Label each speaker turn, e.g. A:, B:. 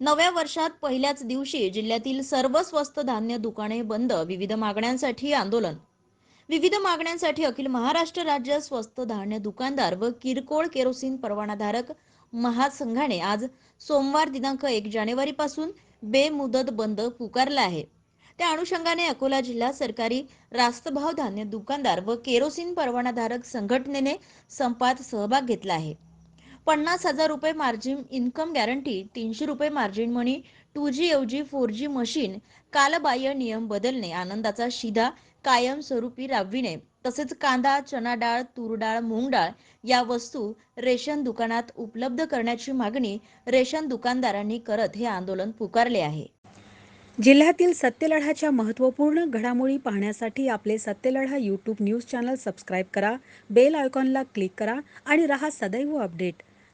A: नव्या वर्षात पहिल्याच दिवशी जिल्ह्यातील सर्व स्वस्त धान्य दुकाने बंद. विविध मागण्यांसाठी आंदोलन. विविध मागण्यांसाठी अखिल महाराष्ट्र राज्य स्वस्त धान्य दुकानदार व किरकोळ केरोसिन परवानाधारक महासंघाने आज सोमवार दिनांक एक जानेवारी पासून बेमुदत बंद पुकारला आहे. त्या अनुषंगाने अकोला जिल्हा सरकारी रास्तभाव धान्य दुकानदार व केरोसिन परवानाधारक संघटनेने संपात सहभाग घेतला आहे. पन्नास हजार रुपये मार्जिन इन्कम गॅरंटी तीनशे रुपये मार्जिन मनी टू जी ऐवजी फोर जी मशीन कालबाह्य नियम बदलणे आनंदाचा शिधा कायमस्वरूपी राबविणे तसेच कांदा चना डाळ तूर डाळ मूग डाळ या वस्तू रेशन दुकानात उपलब्ध करण्याची मागणी रेशन दुकानदारांनी करत हे आंदोलन पुकारले आहे.
B: जिल्ह्यातील सत्यलढाच्या महत्त्वपूर्ण घडामोडी पाहण्यासाठी आपले Satyaladha YouTube news channel subscribe करा बेल आयकॉनला क्लिक करा आणि रहा सदैव अपडेट